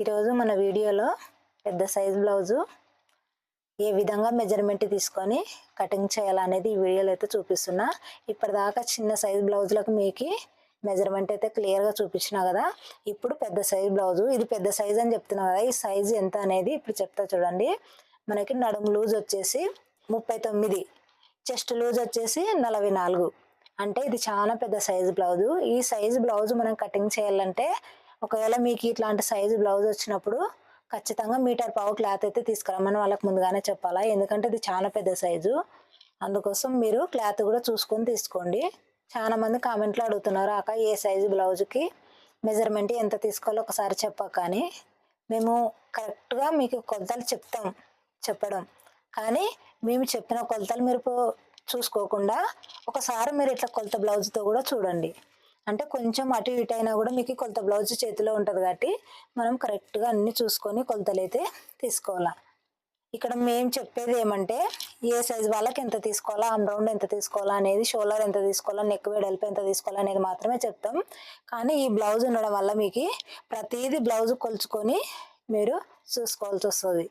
ఈరోజు మన వీడియోలో పెద్ద సైజ్ బ్లౌజు ఏ విధంగా మెజర్మెంట్ తీసుకొని కటింగ్ చేయాలనేది ఈ వీడియోలో అయితే చూపిస్తున్నా. ఇప్పటిదాకా చిన్న సైజ్ బ్లౌజులకు మీకు మెజర్మెంట్ అయితే క్లియర్గా చూపించినా కదా ఇప్పుడు పెద్ద సైజ్ బ్లౌజు ఇది పెద్ద సైజ్ అని చెప్తున్నా కదా ఈ సైజ్ ఎంత అనేది ఇప్పుడు చెప్తా చూడండి. మనకి నడుము లూజ్ వచ్చేసి ముప్పై తొమ్మిది చెస్ట్ లూజ్ వచ్చేసి నలభై నాలుగు. అంటే ఇది చాలా పెద్ద సైజ్ బ్లౌజు. ఈ సైజ్ బ్లౌజ్ మనం కటింగ్ చేయాలంటే ఒకవేళ మీకు ఇట్లాంటి సైజు బ్లౌజ్ వచ్చినప్పుడు ఖచ్చితంగా మీటర్ పావు క్లాత్ అయితే తీసుకురమ్మని వాళ్ళకి ముందుగానే చెప్పాలా. ఎందుకంటే ఇది చాలా పెద్ద సైజు. అందుకోసం మీరు క్లాత్ కూడా చూసుకొని తీసుకోండి. చాలా మంది కామెంట్లో అడుగుతున్నారు అక్క ఏ సైజు బ్లౌజ్కి మెజర్మెంట్ ఎంత తీసుకోవాలో ఒకసారి చెప్పాక కానీ మేము కరెక్ట్గా మీకు కొలతలు చెప్తాం చెప్పడం. కానీ మేము చెప్పిన కొలతలు మీరు చూసుకోకుండా ఒకసారి మీరు ఇట్లా కొలత బ్లౌజ్తో కూడా చూడండి. అంటే కొంచెం అటు ఇటు అయినా కూడా మీకు కొలత బ్లౌజ్ చేతిలో ఉంటుంది కాబట్టి మనం కరెక్ట్గా అన్నీ చూసుకొని కొలతలు అయితే తీసుకోవాలి. ఇక్కడ మేము చెప్పేది ఏమంటే ఏ సైజ్ వాళ్ళకి ఎంత తీసుకోవాలా ఆమ్ రౌండ్ ఎంత తీసుకోవాలా అనేది షోల్డర్ ఎంత తీసుకోవాలా నెక్ వెడల్పు ఎంత తీసుకోవాలా అనేది మాత్రమే చెప్తాం. కానీ ఈ బ్లౌజ్ ఉండడం వల్ల మీకు ప్రతిదీ బ్లౌజ్ కొలుచుకొని మీరు చూసుకోవాల్సి వస్తుంది.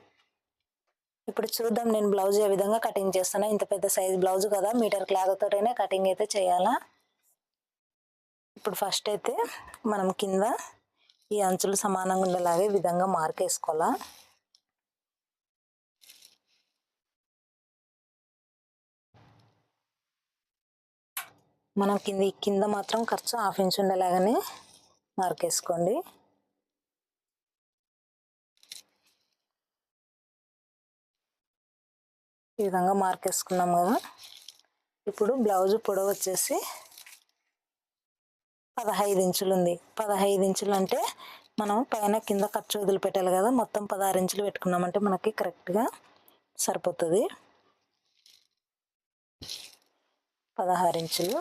ఇప్పుడు చూద్దాం నేను బ్లౌజ్ ఏ విధంగా కటింగ్ చేస్తాను? ఇంత పెద్ద సైజ్ బ్లౌజ్ కదా మీటర్ క్లాత్ తోటనే కటింగ్ అయితే చేయాలా? ఇప్పుడు ఫస్ట్ అయితే మనం కింద ఈ అంచులు సమానంగా ఉండేలాగే ఈ విధంగా మార్క్ వేసుకోవాలా. మనం కింద కింద మాత్రం ఖర్చు హాఫ్ ఇంచ్ ఉండేలాగానే మార్క్ వేసుకోండి. ఈ విధంగా మార్క్ వేసుకున్నాం కదా. ఇప్పుడు బ్లౌజ్ పొడవు వచ్చేసి పదహైదు ఇంచులు ఉంది పదహైదు ఇంచులు అంటే మనం పైన కింద ఖర్చు వదిలిపెట్టాలి కదా మొత్తం పదహారు ఇంచులు పెట్టుకున్నామంటే మనకి కరెక్ట్గా సరిపోతుంది. పదహారు ఇంచులు.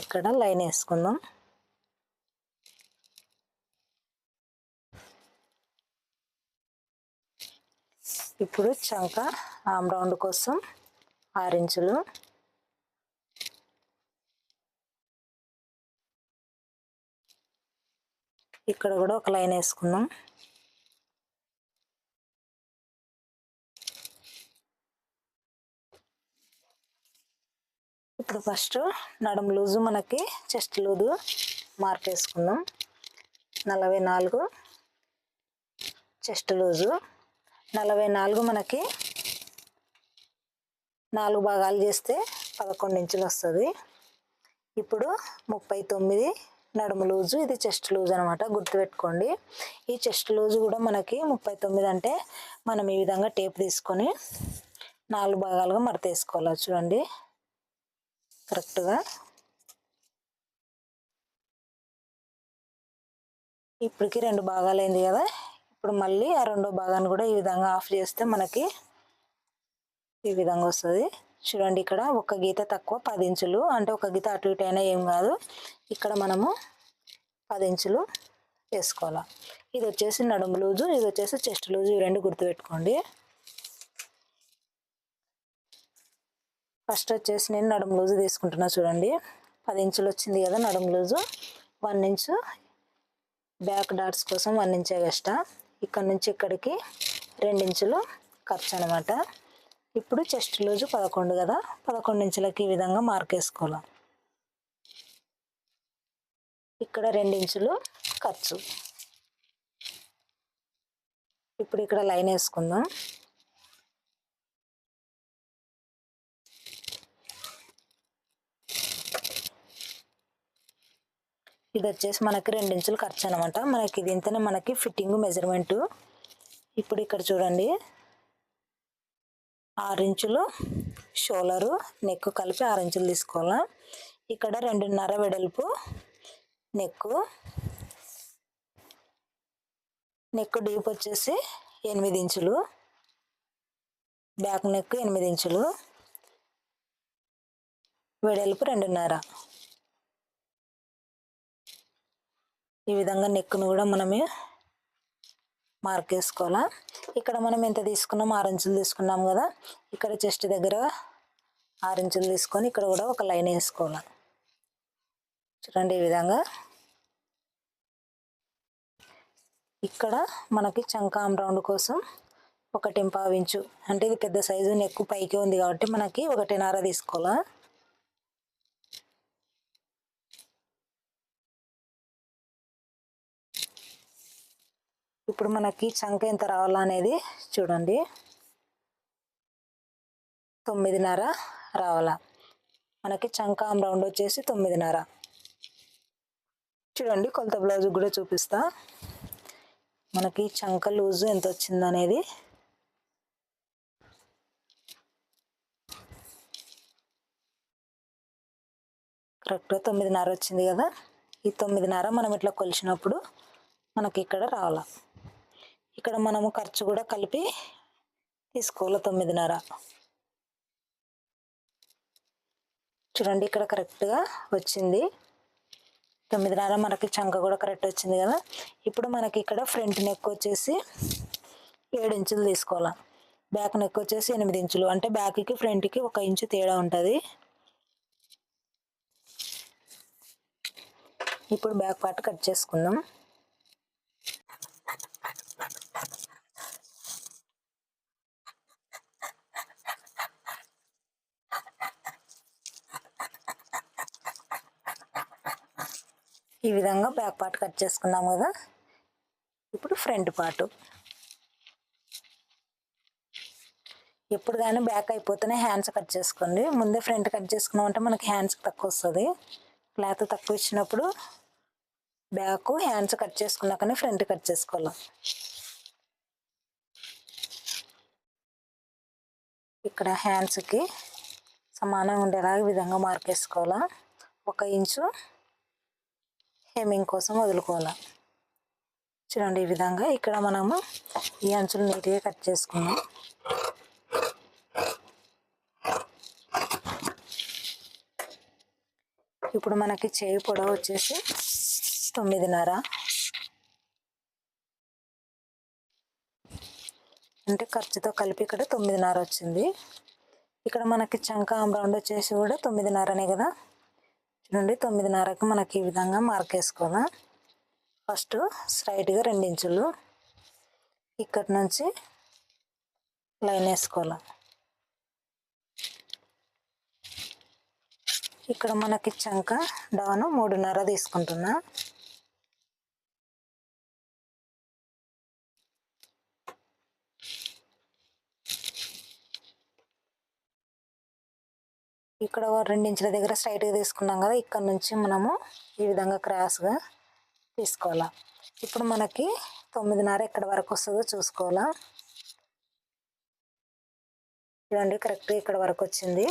ఇక్కడ లైన్ వేసుకుందాం. ఇప్పుడు చంక ఆమ్ రౌండ్ కోసం ఆరు ఇంచులు. ఇక్కడ కూడా ఒక లైన్ వేసుకుందాం. ఇప్పుడు ఫస్ట్ నడుము లూజు మనకి చెస్ట్ లూజు మార్క్ వేసుకుందాం. నలభై నాలుగు చెస్ట్ లూజు. నలభై నాలుగు మనకి నాలుగు భాగాలు చేస్తే పదకొండు ఇంచులు వస్తుంది. ఇప్పుడు ముప్పై తొమ్మిది నడుము లూజు ఇది చెస్ట్ లూజ్ అనమాట గుర్తుపెట్టుకోండి. ఈ చెస్ట్ లూజు కూడా మనకి ముప్పై తొమ్మిది అంటే మనం ఈ విధంగా టేప్ తీసుకొని నాలుగు భాగాలుగా మడతేసుకోవాలి చూడండి. కరెక్ట్గా. ఇప్పటికి రెండు భాగాలు అయింది కదా. ఇప్పుడు మళ్ళీ ఆ రెండో భాగాన్ని కూడా ఈ విధంగా ఆఫ్ చేస్తే మనకి ఈ విధంగా వస్తుంది. చూడండి ఇక్కడ ఒక గీత తక్కువ పది ఇంచులు. అంటే ఒక గీత అటు ఇటు అయినా ఏం కాదు. ఇక్కడ మనము పది ఇంచులు వేసుకోవాలి. ఇది వచ్చేసి నడుము లూజు ఇది వచ్చేసి చెస్ట్ లూజు. ఇవి రెండు గుర్తుపెట్టుకోండి. ఫస్ట్ వచ్చేసి నేను నడుము లూజు తీసుకుంటున్నా చూడండి. పది ఇంచులు వచ్చింది కదా నడుము loose. One inch back darts కోసం వన్ ఇంచ్ ఎక్స్ట్రా ఇక్కడ నుంచి ఇక్కడికి రెండించులు ఖర్చు అనమాట ఇప్పుడు చెస్ట్ లూజు పదకొండు కదా? పదకొండు ఇంచులకి ఈ విధంగా మార్క్ వేసుకోవాలి? ఇక్కడ ఇంచులు ఖర్చు. ఇప్పుడు ఇక్కడ లైన్ వేసుకుందాం. ఇది వచ్చేసి మనకి రెండించులు ఖర్చు అనమాట మనకి ఇది ఇంతనే మనకి ఫిట్టింగ్ మెజర్మెంటు ఇప్పుడు ఇక్కడ చూడండి. ఆరు ఇంచులు షోలరు నెక్ కలిపి ఆరించులు తీసుకోవాలా. ఇక్కడ రెండున్నర వెడల్పు నెక్కు. నెక్ డీప్ వచ్చేసి ఎనిమిది ఇంచులు. బ్యాక్ నెక్ ఎనిమిది ఇంచులు. వెడల్పు రెండున్నర. ఈ విధంగా నెక్కును కూడా మనమే మార్క్ వేసుకోవాలా ఇక్కడ మనం ఎంత తీసుకున్నాం? ఆరు ఇంచులు తీసుకున్నాం కదా. ఇక్కడ చెస్ట్ దగ్గర ఆరు ఇంచులు తీసుకొని ఇక్కడ కూడా ఒక లైన్ వేసుకోవాలి. చూడండి ఈ విధంగా. ఇక్కడ మనకి చంకాం రౌండ్ కోసం ఒకటి పావించు అంటే ఇది పెద్ద సైజు నెక్కు పైకి ఉంది కాబట్టి మనకి ఒకటిన్నర తీసుకోవాలా. ఇప్పుడు మనకి చంక ఎంత రావాలా అనేది చూడండి. తొమ్మిదిన్నర రావాలా. మనకి చంకాం రౌండ్ వచ్చేసి తొమ్మిదిన్నర. చూడండి కొలత బ్లౌజ్ కూడా చూపిస్తా. మనకి చంక లూజు ఎంత వచ్చింది అనేది కరెక్ట్గా తొమ్మిదిన్నర వచ్చింది కదా? ఈ తొమ్మిదిన్నర మనం ఇట్లా కొలిచినప్పుడు మనకి ఇక్కడ రావాలా. ఇక్కడ మనము ఖర్చు కూడా కలిపి తీసుకోవాలి తొమ్మిదిన్నర. చూడండి ఇక్కడ కరెక్ట్గా వచ్చింది. తొమ్మిదిన్నర మనకి చంక కూడా కరెక్ట్ వచ్చింది కదా. ఇప్పుడు మనకి ఇక్కడ ఫ్రంట్ నెక్ వచ్చేసి ఏడు ఇంచులు తీసుకోవాలి. బ్యాక్ నెక్ వచ్చేసి ఎనిమిది ఇంచులు. అంటే బ్యాక్కి ఫ్రంట్కి ఒక ఇంచు తేడా ఉంటుంది. ఇప్పుడు బ్యాక్ పార్ట్ కట్ చేసుకుందాం. ఈ విధంగా బ్యాక్ పార్ట్ కట్ చేసుకున్నాం కదా. ఇప్పుడు ఫ్రంట్ పార్ట్. ఎప్పుడు కానీ బ్యాక్ అయిపోతేనే హ్యాండ్స్ కట్ చేసుకోండి. ముందే ఫ్రంట్ కట్ చేసుకున్నామంటే మనకి హ్యాండ్స్ తక్కువ వస్తుంది. క్లాత్ తక్కువ ఇచ్చినప్పుడు బ్యాక్ హ్యాండ్స్ కట్ చేసుకున్నాకనే ఫ్రంట్ కట్ చేసుకోవాలి. ఇక్కడ హ్యాండ్స్కి సమానంగా ఉండేలాగా ఈ విధంగా మార్క్ వేసుకోవాలా ఒక ఇంచు హెమ్మింగ్ కోసం వదులుకోవాలి. చూడండి ఈ విధంగా ఇక్కడ మనము ఈ అంచులు నీట్గా కట్ చేసుకున్నాం. ఇప్పుడు మనకి చేయి పొడవు వచ్చేసి తొమ్మిదిన్నర. అంటే ఖర్చుతో కలిపి ఇక్కడ తొమ్మిదిన్నర వచ్చింది. ఇక్కడ మనకి చంకా రౌండ్ వచ్చేసి కూడా తొమ్మిదిన్నరనే కదా. నుండి తొమ్మిదిన్నరకు మనకి ఈ విధంగా మార్క్ ఫస్ట్ స్ట్రైట్గా రెండించులు ఇక్కడి నుంచి లైన్ వేసుకోవాలి? ఇక్కడ మనకి చంక డౌన్ మూడున్నర తీసుకుంటున్నా. ఇక్కడ రెండించుల దగ్గర స్ట్రైట్గా తీసుకున్నాం కదా ఇక్కడ నుంచి మనము ఈ విధంగా క్రాస్గా తీసుకోవాలా. ఇప్పుడు మనకి తొమ్మిదిన్నర ఎక్కడ వరకు వస్తుందో చూసుకోవాలా. చూడండి కరెక్ట్గా ఇక్కడ వరకు వచ్చింది.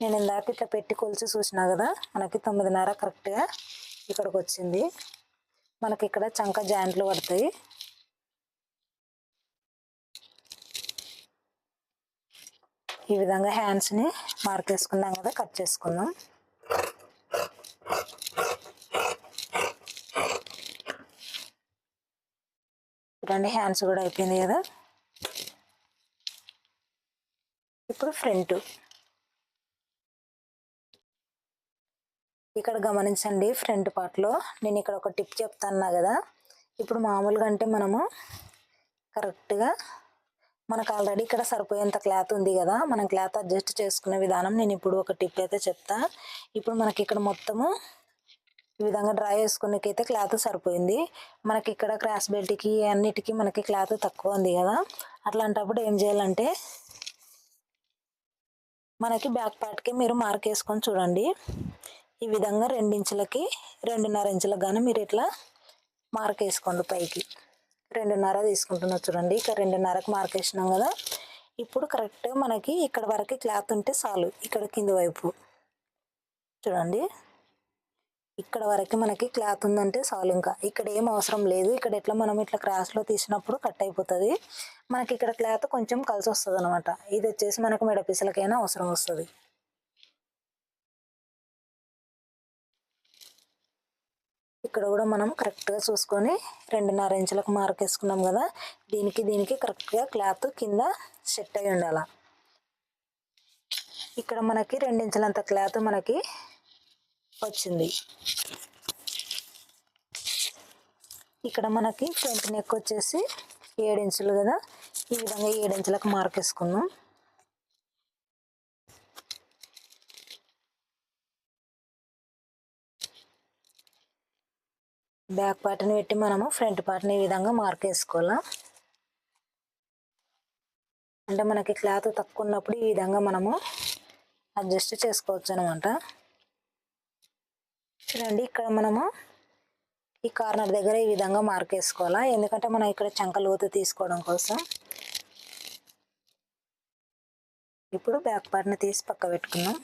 నేను ఇందాక ఇట్లా పెట్టి కొలిచి చూసినా కదా మనకి తొమ్మిదిన్నర కరెక్ట్గా ఇక్కడికి వచ్చింది. మనకి ఇక్కడ చంక జాయింట్లు పడతాయి. ఈ విధంగా హ్యాండ్స్ని మార్క్ వేసుకున్నాం కదా కట్ చేసుకుందాం చూడండి హ్యాండ్స్ కూడా అయిపోయింది కదా. ఇప్పుడు ఫ్రంట్ ఇక్కడ గమనించండి ఫ్రంట్ పార్ట్లో నేను ఇక్కడ ఒక టిప్ చెప్తాను కదా. ఇప్పుడు మామూలుగా అంటే మనము కరెక్ట్గా మనకు ఆల్రెడీ ఇక్కడ సరిపోయేంత క్లాత్ ఉంది కదా మనం క్లాత్ అడ్జస్ట్ చేసుకునే విధానం నేను ఇప్పుడు ఒక టిప్ అయితే చెప్తా. ఇప్పుడు మనకి ఇక్కడ మొత్తము ఈ విధంగా డ్రై చేసుకునేకైతే క్లాత్ సరిపోయింది. మనకి ఇక్కడ క్రాస్ బెల్ట్కి అన్నిటికీ మనకి క్లాత్ తక్కువ ఉంది కదా. అట్లాంటప్పుడు ఏం చేయాలంటే మనకి బ్యాక్ పార్ట్కి మీరు మార్క్ వేసుకొని చూడండి. ఈ విధంగా రెండించులకి రెండున్నర ఇంచులకు కానీ మీరు ఇట్లా మార్క్ వేసుకోండి పైకి. రెండున్నర తీసుకుంటున్నా చూడండి. ఇక్కడ రెండున్నరకు మార్క్ వేసినాం కదా. ఇప్పుడు కరెక్ట్ మనకి ఇక్కడ వరకు క్లాత్ ఉంటే చాలు. ఇక్కడ కింది వైపు. చూడండి. ఇక్కడ వరకు మనకి క్లాత్ ఉందంటే చాలు ఇంకా. ఇక్కడ ఏం అవసరం లేదు. ఇక్కడ ఎట్లా మనం ఇట్లా క్రాస్లో తీసినప్పుడు కట్ అయిపోతుంది. మనకి ఇక్కడ క్లాత్ కొంచెం కలిసి వస్తుంది అనమాట ఇది వచ్చేసి మనకు మెడపీసలకైనా అవసరం వస్తుంది. ఇక్కడ కూడా మనం కరెక్ట్గా చూసుకొని రెండున్నర ఇంచులకు మార్క్ వేసుకున్నాం కదా దీనికి దీనికి కరెక్ట్గా క్లాత్ కింద సెట్ అయి ఉండాల. ఇక్కడ మనకి రెండించులంత క్లాత్ మనకి వచ్చింది. ఇక్కడ మనకి ఫ్రంట్ నెక్ వచ్చేసి ఏడు ఇంచులు కదా ఈ విధంగా ఏడు ఇంచులకు మార్క్ వేసుకున్నాం. బ్యాక్ పార్ట్ని పెట్టి మనము ఫ్రంట్ పార్ట్ని ఈ విధంగా మార్క్ వేసుకోవాలి అంటే మనకి క్లాత్ తక్కువ ఉన్నప్పుడు ఈ విధంగా మనము అడ్జస్ట్ చేసుకోవచ్చు అనమాట చూడండి ఇక్కడ మనము ఈ కార్నర్ దగ్గర ఈ విధంగా మార్క్ వేసుకోవాలా ఎందుకంటే మనం ఇక్కడ చంక లోతు తీసుకోవడం కోసం ఇప్పుడు బ్యాక్ పార్ట్ని తీసి పక్క పెట్టుకున్నాం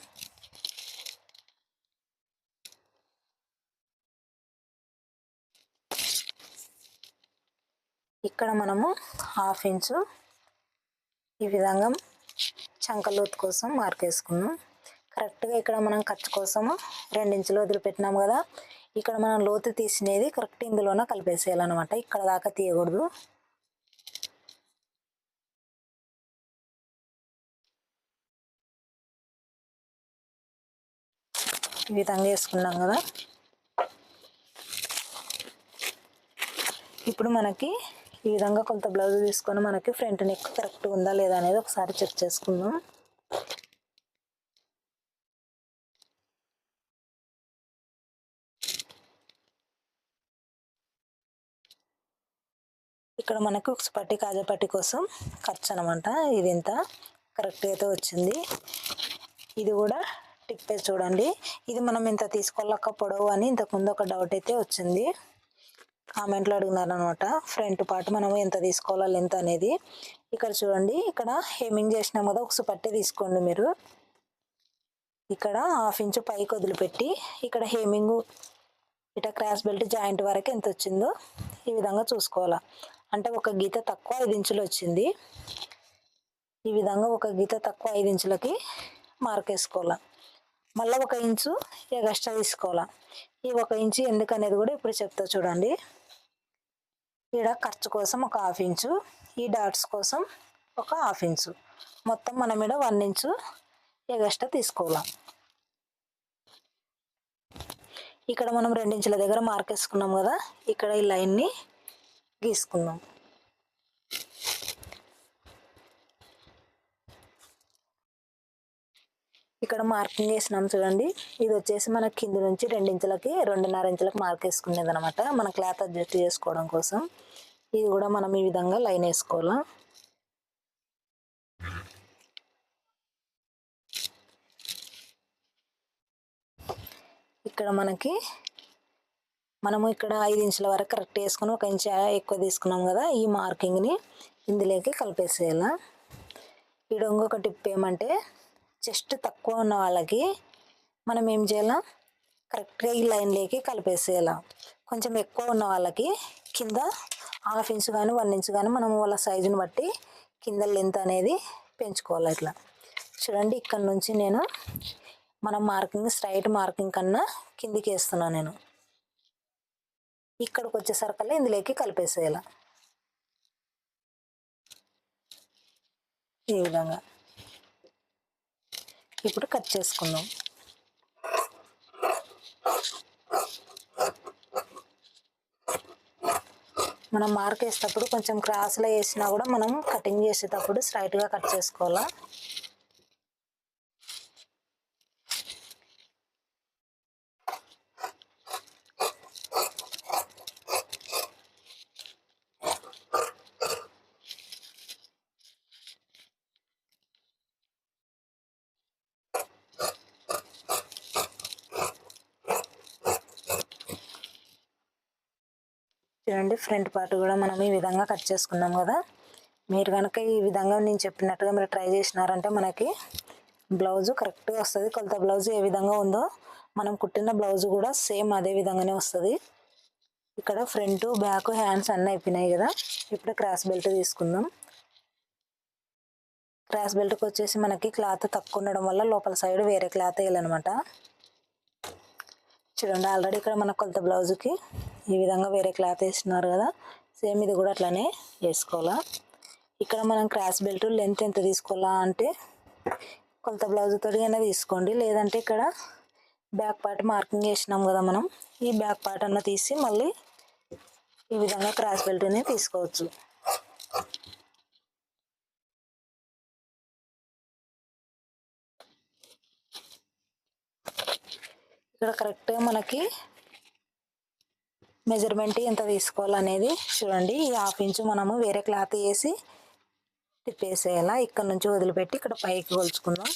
ఇక్కడ మనము హాఫ్ ఇంచు ఈ విధంగా చంక లోతు కోసం మార్క్ వేసుకున్నాం కరెక్ట్గా ఇక్కడ మనం ఖర్చు కోసము రెండించులు వదిలిపెట్టినాం కదా. ఇక్కడ మనం లోతు తీసినది కరెక్ట్ ఇందులోనే కలిపేసేయాలన్నమాట. ఇక్కడ దాకా తీయకూడదు. ఈ విధంగా వేసుకున్నాం కదా. ఇప్పుడు మనకి ఈ విధంగా కొంత బ్లౌజ్ తీసుకొని మనకి ఫ్రంట్ నెక్ కరెక్ట్ ఉందా లేదా అనేది ఒకసారి చెక్ చేసుకుందాం. ఇక్కడ మనకు ఒక పట్టి కాజాపట్టి కోసం ఖర్చు అనమాట. ఇది ఇంత కరెక్ట్ అయితే వచ్చింది. ఇది కూడా టిప్పే చూడండి. ఇది మనం ఇంత తీసుకోలేక పొడవు అని ఇంతకుముందు ఒక డౌట్ అయితే వచ్చింది. కామెంట్లో అడిగినారు అనమాట ఫ్రంట్ పార్ట్ మనం ఎంత తీసుకోవాలా లెంత్ అనేది. ఇక్కడ చూడండి ఇక్కడ హెమింగ్ చేసినాం కదా ఒకసారి పట్టి తీసుకోండి మీరు. ఇక్కడ హాఫ్ ఇంచు పైకి వదిలిపెట్టి ఇక్కడ హెమ్మింగ్ ఇట క్రాస్ బెల్ట్ జాయింట్ వరకు ఎంత వచ్చిందో ఈ విధంగా చూసుకోవాలా. అంటే ఒక గీత తక్కువ ఐదు ఇంచులు వచ్చింది. ఈ విధంగా ఒక గీత తక్కువ ఐదు ఇంచులకి మార్క్ వేసుకోవాలా. మళ్ళీ ఒక ఇంచు ఎగస్ట్రా తీసుకోవాలా. ఈ ఒక ఇంచు ఎందుకనేది కూడా ఇప్పుడు చెప్తా చూడండి. ఈడ ఖర్చు కోసం ఒక హాఫ్ ఇంచు ఈ డాట్స్ కోసం ఒక హాఫ్ ఇంచు. మొత్తం మనం ఈడ వన్ ఇంచు ఎగస్ట్రా తీసుకోవాలా. ఇక్కడ మనం రెండించుల దగ్గర మార్క్ వేసుకున్నాం కదా ఇక్కడ ఈ లైన్ని గీసుకుందాం. ఇక్కడ మార్కింగ్ వేసినాం చూడండి. ఇది వచ్చేసి మన కింద నుంచి రెండించులకి రెండున్నర ఇంచులకు మార్క్ వేసుకునేది అనమాట మన క్లాత్ అడ్జస్ట్ చేసుకోవడం కోసం. ఇది కూడా మనం ఈ విధంగా లైన్ వేసుకోవాలా. ఇక్కడ మనకి మనము ఇక్కడ ఐదు ఇంచుల వరకు కరెక్ట్ వేసుకుని ఒక ఇంచు ఎక్కువ తీసుకున్నాం కదా ఈ మార్కింగ్ని ఇందులోకి కలిపేసేయాల. ఇక్కడ ఇంకొక టిప్ ఏమంటే చెస్ట్ తక్కువ ఉన్న వాళ్ళకి మనం ఏం చేయాలా? కరెక్ట్గా ఈ లైన్లోకి కలిపేసేయాల. కొంచెం ఎక్కువ ఉన్న వాళ్ళకి కింద హాఫ్ ఇంచ్ కానీ వన్ ఇంచ్ కానీ మనం వాళ్ళ సైజుని బట్టి కింద లెంత్ అనేది పెంచుకోవాలి ఇట్లా. చూడండి ఇక్కడ నుంచి నేను మనం మార్కింగ్ స్ట్రైట్ మార్కింగ్ కన్నా కిందికి వేస్తున్నాను నేను. ఇక్కడికి వచ్చేసరికల్లా ఇందులోకి కలిపేసేయాల. ఈ విధంగా. ఇప్పుడు కట్ చేసుకుందాం. మనం మార్క్ వేసేటప్పుడు కొంచెం క్రాస్లో వేసినా కూడా మనం కటింగ్ చేసేటప్పుడు స్ట్రైట్గా కట్ చేసుకోవాలా చూడండి ఫ్రంట్ పార్ట్ కూడా మనం ఈ విధంగా కట్ చేసుకున్నాం కదా. మీరు కనుక ఈ విధంగా నేను చెప్పినట్టుగా మీరు ట్రై చేసినారంటే మనకి బ్లౌజు కరెక్ట్గా వస్తుంది. కొలత బ్లౌజ్ ఏ విధంగా ఉందో మనం కుట్టిన బ్లౌజ్ కూడా సేమ్ అదే విధంగానే వస్తుంది. ఇక్కడ ఫ్రంట్ బ్యాక్ హ్యాండ్స్ అన్నీ అయిపోయినాయి కదా. ఇప్పుడు క్రాస్ బెల్ట్ తీసుకుందాం. క్రాస్ బెల్ట్కి వచ్చేసి మనకి క్లాత్ తక్కువ ఉండడం వల్ల లోపల సైడ్ వేరే క్లాత్ వేయాలన్నమాట. చూడండి ఆల్రెడీ ఇక్కడ మన కొలత బ్లౌజ్కి ఈ విధంగా వేరే క్లాత్ వేస్తున్నారు కదా. సేమ్ ఇది కూడా అట్లానే వేసుకోవాలా. ఇక్కడ మనం క్రాస్ బెల్ట్ లెంత్ ఎంత తీసుకోవాలా అంటే కొలత బ్లౌజ్ అయినా తీసుకోండి. లేదంటే ఇక్కడ బ్యాక్ పార్ట్ మార్కింగ్ చేసినాం కదా మనం. ఈ బ్యాక్ పార్ట్ అన్న తీసి మళ్ళీ ఈ విధంగా క్రాస్ బెల్ట్ని తీసుకోవచ్చు. ఇక్కడ కరెక్ట్గా మనకి మెజర్మెంట్ ఎంత తీసుకోవాలనేది చూడండి. ఈ హాఫ్ ఇంచు మనము వేరే క్లాత్ వేసి తిప్పేసేయాల. ఇక్కడ నుంచి వదిలిపెట్టి ఇక్కడ పైకి కొలుచుకుందాం.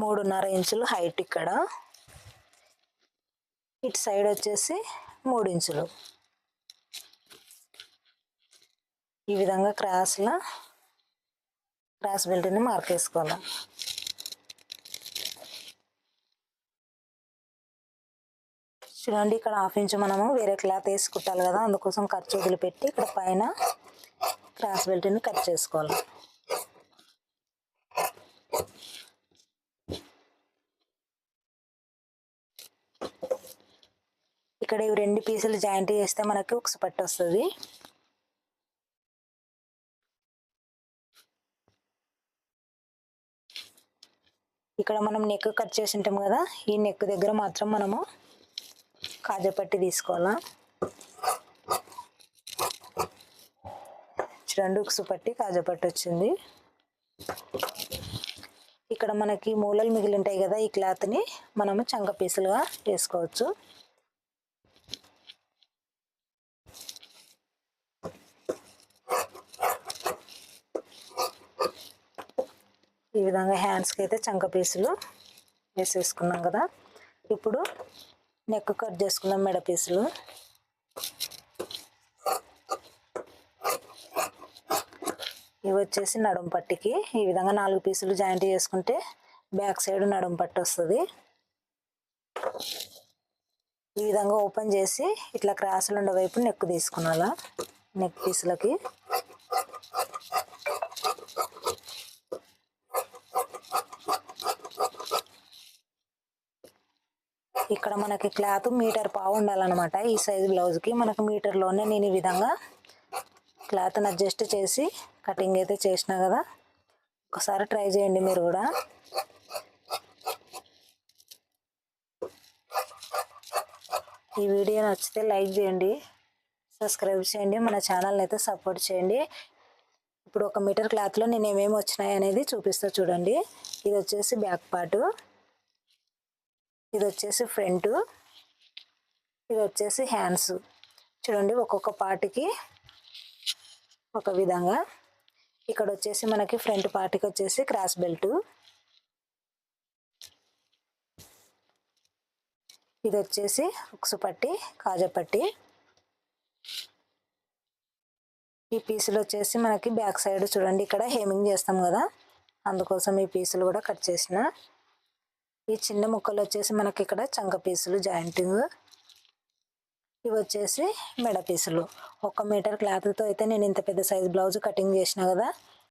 మూడున్నర ఇంచులు హైట్ ఇక్కడ. ఇటు సైడ్ వచ్చేసి మూడు ఇంచులు. ఈ విధంగా క్రాస్లో క్రాస్ బెల్ట్ని మార్క్ చూడండి ఇక్కడ హాఫ్ ఇంచ్ మనము వేరే క్లాత్ వేసుకుంటాలి కదా అందుకోసం ఖర్చు వదిలిపెట్టి ఇక్కడ పైన క్రాస్ బెల్ట్ని కట్ చేసుకోవాలి. ఇక్కడ ఇవి రెండు పీసులు జాయింట్ చేస్తే మనకి ఒక పట్టు వస్తుంది. ఇక్కడ మనం నెక్ కట్ చేసి ఉంటాం కదా ఈ నెక్ దగ్గర మాత్రం మనము కాజపట్టి తీసుకోవాలా? రెండు ఉక్సు పట్టి కాజపట్టి వచ్చింది. ఇక్కడ మనకి మూలలు మిగిలి ఉంటాయి కదా ఈ క్లాత్ని మనము చంక పీసులుగా వేసుకోవచ్చు. ఈ విధంగా హ్యాండ్స్కి అయితే చంక పీసులు వేసేసుకున్నాం కదా. ఇప్పుడు నెక్ కట్ చేసుకున్నాం మెడ పీసులు. ఇవి వచ్చేసి నడుం పట్టికి. ఈ విధంగా నాలుగు పీసులు జాయింట్ చేసుకుంటే బ్యాక్ సైడ్ నడుం పట్టు వస్తుంది. ఈ విధంగా ఓపెన్ చేసి ఇట్లా క్రాసులు ఉండే వైపు నెక్ తీసుకున్నాలా నెక్ పీసులకి. ఇక్కడ మనకి క్లాత్ మీటర్ పావు ఉండాలన్నమాట. ఈ సైజ్ బ్లౌజ్కి మనకు మీటర్లోనే నేను ఈ విధంగా క్లాత్ని అడ్జస్ట్ చేసి కటింగ్ అయితే చేసిన కదా. ఒకసారి ట్రై చేయండి మీరు కూడా. ఈ వీడియో నచ్చితే లైక్ చేయండి సబ్స్క్రైబ్ చేయండి మన ఛానల్ని అయితే సపోర్ట్ చేయండి. ఇప్పుడు ఒక మీటర్ క్లాత్లో నేను ఏమేమి వచ్చినాయి అనేది చూపిస్తా చూడండి. ఇది వచ్చేసి బ్యాక్ పార్టు ఇది వచ్చేసి ఫ్రంట్ ఇది వచ్చేసి హ్యాండ్స్. చూడండి ఒక్కొక్క పార్ట్కి ఒక విధంగా. ఇక్కడ వచ్చేసి మనకి ఫ్రంట్ పార్ట్కి వచ్చేసి క్రాస్ బెల్ట్. ఇది వచ్చేసి ఉక్సు పట్టి కాజా పట్టి. ఈ పీసులు వచ్చేసి మనకి బ్యాక్ సైడ్ చూడండి ఇక్కడ హేమింగ్ చేస్తాం కదా. అందుకోసం ఈ పీసులు కూడా కట్ చేసిన. ఈ చిన్న ముక్కలు వచ్చేసి మనకి ఇక్కడ చంక పీసులు జాయింటింగ్ ఇవి వచ్చేసి మెడ పీసులు. ఒక మీటర్ క్లాత్తో అయితే నేను ఇంత పెద్ద సైజ్ బ్లౌజ్ కటింగ్ చేసిన కదా